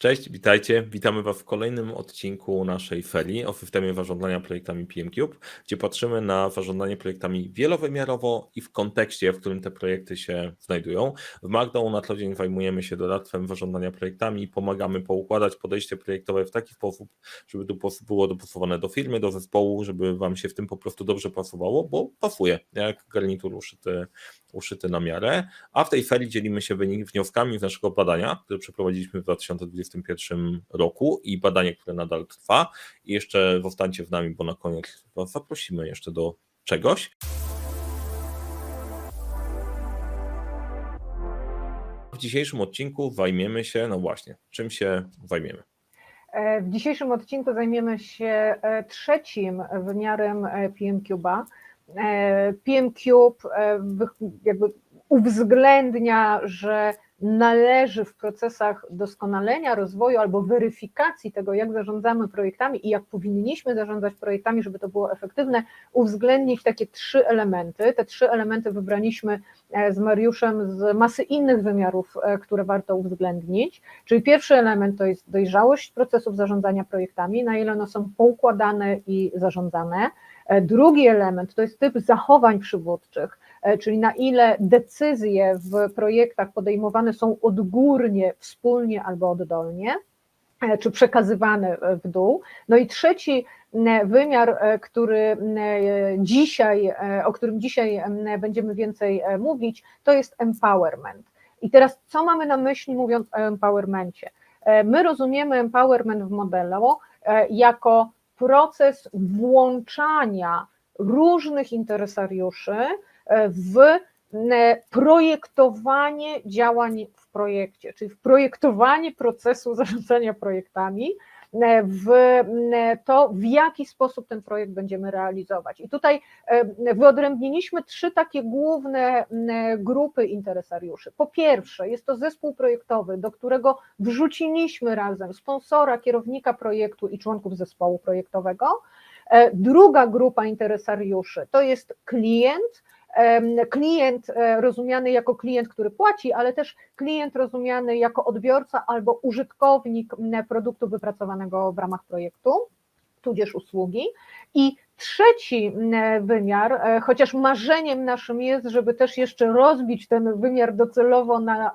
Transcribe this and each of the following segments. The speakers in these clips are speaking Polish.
Cześć, witajcie. Witamy Was w kolejnym odcinku naszej ferii o systemie zarządzania projektami PMCube, gdzie patrzymy na zarządzanie projektami wielowymiarowo i w kontekście, w którym te projekty się znajdują. W Markdown na co dzień zajmujemy się doradztwem zarządzania projektami i pomagamy poukładać podejście projektowe w taki sposób, żeby to było dopasowane do firmy, do zespołu, żeby Wam się w tym po prostu dobrze pasowało, bo pasuje, jak garnitur uszyty, uszyty na miarę. A w tej ferii dzielimy się wnioskami z naszego badania, które przeprowadziliśmy w 2020 2021 roku i badanie, które nadal trwa. I jeszcze zostańcie z nami, bo na koniec Was zaprosimy jeszcze do czegoś. W dzisiejszym odcinku zajmiemy się, no właśnie, czym się zajmiemy? E, w dzisiejszym odcinku zajmiemy się e, trzecim wymiarem e, PMCube'a. PMCube jakby uwzględnia, że należy w procesach doskonalenia, rozwoju albo weryfikacji tego, jak zarządzamy projektami i jak powinniśmy zarządzać projektami, żeby to było efektywne, uwzględnić takie trzy elementy. Te trzy elementy wybraliśmy e, z Mariuszem z masy innych wymiarów, e, które warto uwzględnić. Czyli pierwszy element to jest dojrzałość procesów zarządzania projektami, na ile one są poukładane i zarządzane. E, drugi element to jest typ zachowań przywódczych, czyli na ile decyzje w projektach podejmowane są odgórnie, wspólnie albo oddolnie, e, czy przekazywane w dół. No i trzeci wymiar, e, który dzisiaj, o którym dzisiaj będziemy więcej mówić, to jest empowerment. I teraz co mamy na myśli mówiąc o empowermencie? My rozumiemy empowerment w modelu jako proces włączania różnych interesariuszy w e, projektowanie działań w projekcie, czyli w projektowanie procesu zarządzania projektami, e, w e, to, w jaki sposób ten projekt będziemy realizować. I tutaj wyodrębniliśmy trzy takie główne grupy interesariuszy. Po pierwsze, jest to zespół projektowy, do którego wrzuciliśmy razem sponsora, kierownika projektu i członków zespołu projektowego. Druga grupa interesariuszy to jest klient, klient e, rozumiany jako klient, który płaci, ale też klient rozumiany jako odbiorca albo użytkownik produktu wypracowanego w ramach projektu, tudzież usługi. I trzeci wymiar, e, chociaż marzeniem naszym jest, żeby też jeszcze rozbić ten wymiar docelowo na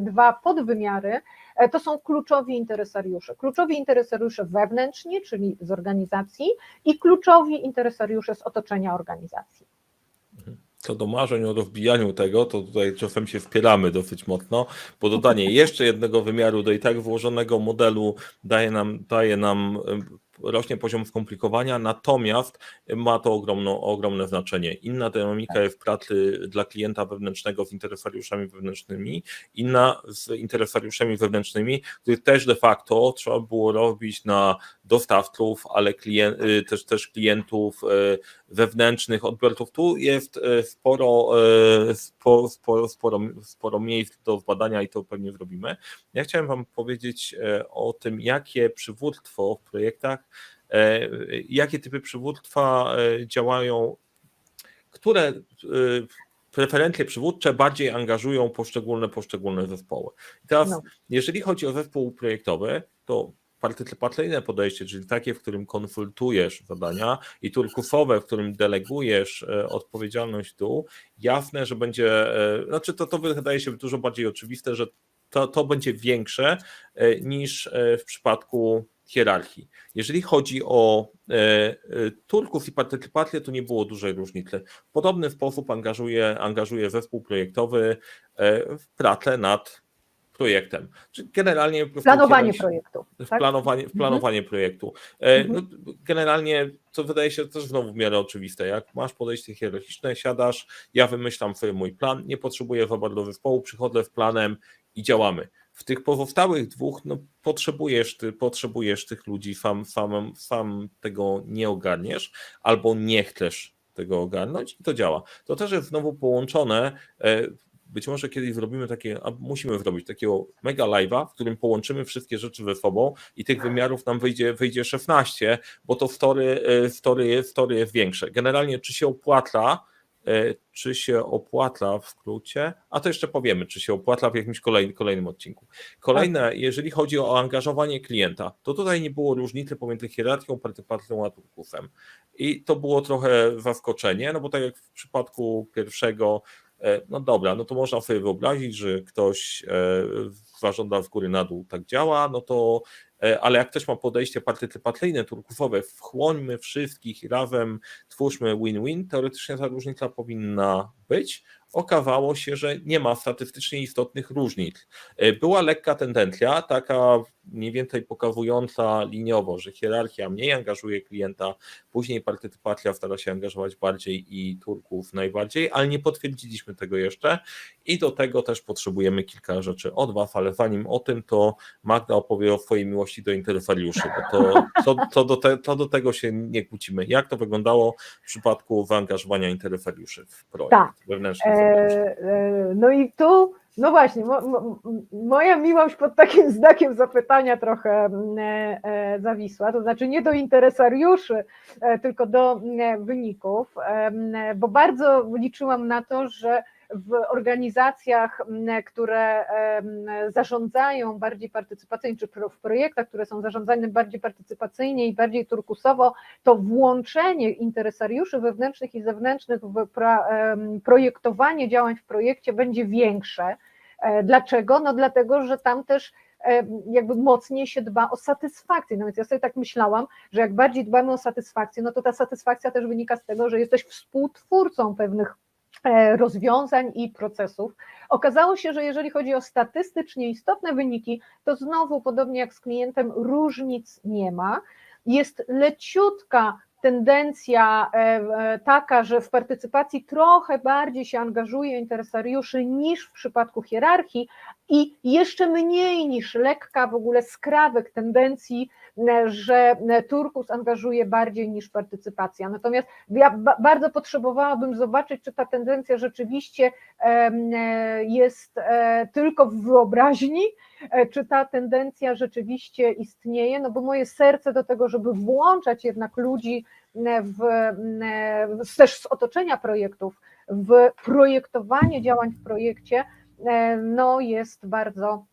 dwa podwymiary, e, to są kluczowi interesariusze. Kluczowi interesariusze wewnętrzni, czyli z organizacji, i kluczowi interesariusze z otoczenia organizacji. Co do marzeń o rozbijaniu tego, to tutaj czasem się wpieramy dosyć mocno, bo dodanie jeszcze jednego wymiaru do i tak włożonego modelu daje nam, daje nam rośnie poziom skomplikowania, natomiast ma to ogromno, ogromne znaczenie. Inna dynamika jest pracy dla klienta wewnętrznego z interesariuszami wewnętrznymi, inna z interesariuszami wewnętrznymi, których też de facto trzeba było robić na dostawców, ale klient, y, też, też klientów y, wewnętrznych, odbiorców. Tu jest y, sporo, sporo, sporo, sporo, sporo miejsc do zbadania i to pewnie zrobimy. Ja chciałem Wam powiedzieć o tym, jakie przywództwo w projektach jakie typy przywództwa działają, które preferencje przywódcze bardziej angażują poszczególne, poszczególne zespoły. I teraz, no. jeżeli chodzi o zespół projektowy, to partycypacyjne podejście, czyli takie, w którym konsultujesz zadania i turkusowe, w którym delegujesz odpowiedzialność tu, jasne, że będzie, znaczy to, to wydaje się dużo bardziej oczywiste, że to, to będzie większe niż w przypadku hierarchii. Jeżeli chodzi o e, e, Turków i partycypację, to nie było dużej różnicy. W podobny sposób angażuje, angażuje zespół projektowy e, w pracę nad projektem. Czyli generalnie planowanie projektu. W tak? planowanie, w mhm. planowanie mhm. projektu. E, no, generalnie, co wydaje się też znowu w miarę oczywiste, jak masz podejście hierarchiczne, siadasz, ja wymyślam sobie mój plan, nie potrzebuję za bardzo zespołu, przychodzę z planem i działamy. W tych pozostałych dwóch no, potrzebujesz, ty, potrzebujesz tych ludzi, sam, sam, sam tego nie ogarniesz albo nie chcesz tego ogarnąć i to działa. To też jest znowu połączone. E, być może kiedyś zrobimy takie, a musimy zrobić takiego mega live'a, w którym połączymy wszystkie rzeczy ze sobą i tych wymiarów nam wyjdzie, wyjdzie 16, bo to story, story, story jest większe. Generalnie, czy się opłaca e, czy się opłaca w skrócie, a to jeszcze powiemy, czy się opłaca w jakimś kolejnym, kolejnym odcinku. Kolejne, jeżeli chodzi o angażowanie klienta, to tutaj nie było różnicy pomiędzy hierarchią, partycypacją a turkusem. I to było trochę zaskoczenie, no bo tak jak w przypadku pierwszego, e, no dobra, no to można sobie wyobrazić, że ktoś e, zażąda z góry na dół, tak działa, no to e, ale jak ktoś ma podejście partycypacyjne, turkusowe, wchłońmy wszystkich razem, twórzmy win-win, teoretycznie ta różnica powinna być. Okazało się, że nie ma statystycznie istotnych różnic. E, Była lekka tendencja, taka mniej więcej pokazująca liniowo, że hierarchia mniej angażuje klienta, później partycypacja stara się angażować bardziej i Turków najbardziej, ale nie potwierdziliśmy tego jeszcze i do tego też potrzebujemy kilka rzeczy od Was, ale zanim o tym, to Magda opowie o swojej miłości do interesariuszy, bo to, to, to, do te, to do tego się nie kłócimy. Jak to wyglądało w przypadku zaangażowania interesariuszy w projekt Tak. wewnętrzny? E, e, No i tu, no właśnie, mo, mo, moja miłość pod takim znakiem zapytania trochę mm, e, e, zawisła, to znaczy nie do interesariuszy, e, tylko do wyników, e, mm, bo bardzo liczyłam na to, że w organizacjach, które zarządzają bardziej partycypacyjnie, czy w projektach, które są zarządzane bardziej partycypacyjnie i bardziej turkusowo, to włączenie interesariuszy wewnętrznych i zewnętrznych w projektowanie działań w projekcie będzie większe. E, Dlaczego? No dlatego, że tam też jakby mocniej się dba o satysfakcję. No więc ja sobie tak myślałam, że jak bardziej dbamy o satysfakcję, no to ta satysfakcja też wynika z tego, że jesteś współtwórcą pewnych rozwiązań i procesów. Okazało się, że jeżeli chodzi o statystycznie istotne wyniki, to znowu, podobnie jak z klientem, różnic nie ma. Jest leciutka tendencja e, e, taka, że w partycypacji trochę bardziej się angażuje interesariuszy niż w przypadku hierarchii i jeszcze mniej niż lekka w ogóle skrawek tendencji, e, że Turkus angażuje bardziej niż partycypacja. Natomiast ja ba- bardzo potrzebowałabym zobaczyć, czy ta tendencja rzeczywiście jest tylko w wyobraźni, czy ta tendencja rzeczywiście istnieje, no bo moje serce do tego, żeby włączać jednak ludzi w, też z otoczenia projektów, w projektowanie działań w projekcie, e, no jest bardzo,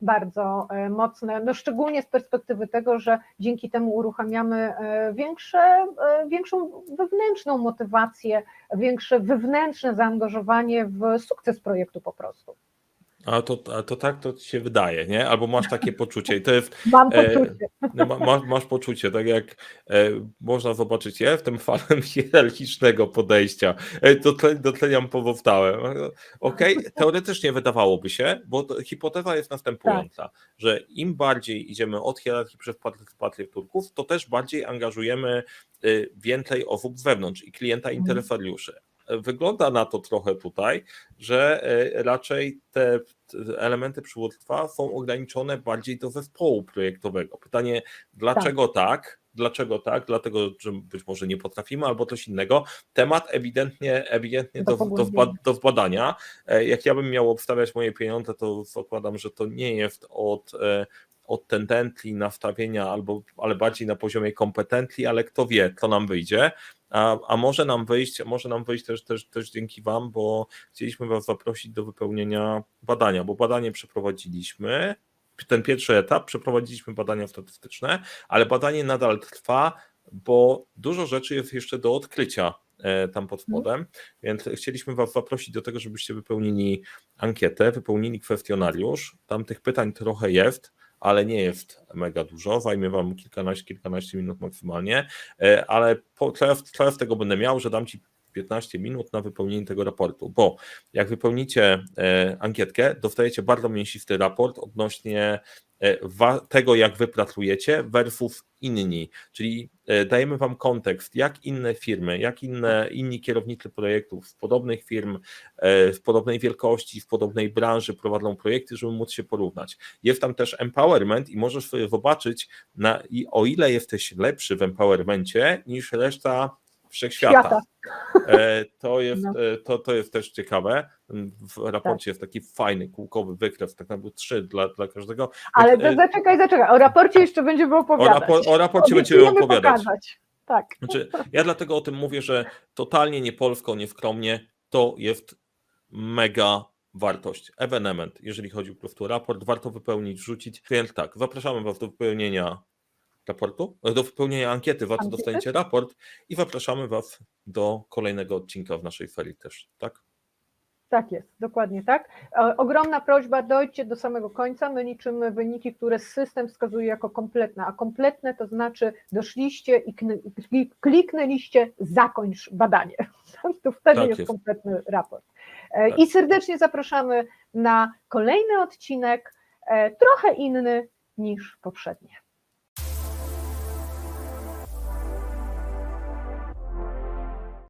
bardzo e, mocne, no szczególnie z perspektywy tego, że dzięki temu uruchamiamy e, większe, większą wewnętrzną motywację, większe wewnętrzne zaangażowanie w sukces projektu po prostu. A to, a to tak to ci się wydaje, nie? Albo masz takie poczucie i to jest Mam E, poczucie. No, ma, masz, masz poczucie, tak jak e, można zobaczyć, ja jestem fanem hierarchicznego podejścia. E, dotle, dotleniam powstałem. Okej, teoretycznie wydawałoby się, bo to, hipoteza jest następująca, że im bardziej idziemy od hierarchii przez partycypację Turków, to też bardziej angażujemy y, więcej osób z wewnątrz i klienta interesariuszy. Wygląda na to trochę tutaj, że e, raczej te elementy przywództwa są ograniczone bardziej do zespołu projektowego. Pytanie, dlaczego tak? Dlaczego tak? Dlatego, że być może nie potrafimy, albo coś innego. Temat ewidentnie, ewidentnie Do do, do, zbadania. E, Jak ja bym miał obstawiać moje pieniądze, to zakładam, że to nie jest od, e, od tendencji nastawienia, albo, ale bardziej na poziomie kompetencji, ale kto wie, co nam wyjdzie. A, a może nam wyjść, może nam wyjść też, też, też dzięki Wam, bo chcieliśmy Was zaprosić do wypełnienia badania, bo badanie przeprowadziliśmy. Ten pierwszy etap przeprowadziliśmy badania statystyczne, ale badanie nadal trwa, bo dużo rzeczy jest jeszcze do odkrycia e, tam pod spodem, więc chcieliśmy Was zaprosić do tego, żebyście wypełnili ankietę, wypełnili kwestionariusz. Tam tych pytań trochę jest, ale nie jest mega dużo, zajmie Wam kilkanaście, kilkanaście minut maksymalnie, e, ale po, co, ja, co ja z tego będę miał, że dam Ci 15 minut na wypełnienie tego raportu, bo jak wypełnicie e, ankietkę, dostajecie bardzo mięsisty raport odnośnie e, tego, jak wy pracujecie versus inni, czyli e, dajemy wam kontekst, jak inne firmy, jak inne, inni kierownicy projektów z podobnych firm, w podobnej wielkości, w podobnej branży prowadzą projekty, żeby móc się porównać. Jest tam też empowerment i możesz sobie zobaczyć, na, i o ile jesteś lepszy w empowermencie niż reszta wszechświata. Świata. E, To jest, No. e, to, to jest też ciekawe. W raporcie jest taki fajny, kółkowy wykres, tak naprawdę trzy dla, dla każdego. Ale E, to zaczekaj, zaczekaj. O raporcie jeszcze będziemy o, opowiadać. rapo, o raporcie będziemy opowiadać. pokazać. Tak. Znaczy, ja dlatego o tym mówię, że totalnie nie polsko, nie skromnie, to jest mega wartość, ewenement, jeżeli chodzi po prostu o raport, warto wypełnić, wrzucić. Więc tak, zapraszamy Was do wypełnienia raportu, e, do wypełnienia ankiety, warto Ankiety? dostaniecie raport i zapraszamy Was do kolejnego odcinka w naszej ferii też, tak? Tak jest, dokładnie tak. E, Ogromna prośba, dojdźcie do samego końca. My liczymy wyniki, które system wskazuje jako kompletne, a kompletne to znaczy doszliście i kn- klik- kliknęliście zakończ badanie. To wtedy Tak jest, jest. kompletny raport. E, Tak. I serdecznie zapraszamy na kolejny odcinek, e, trochę inny niż poprzednie.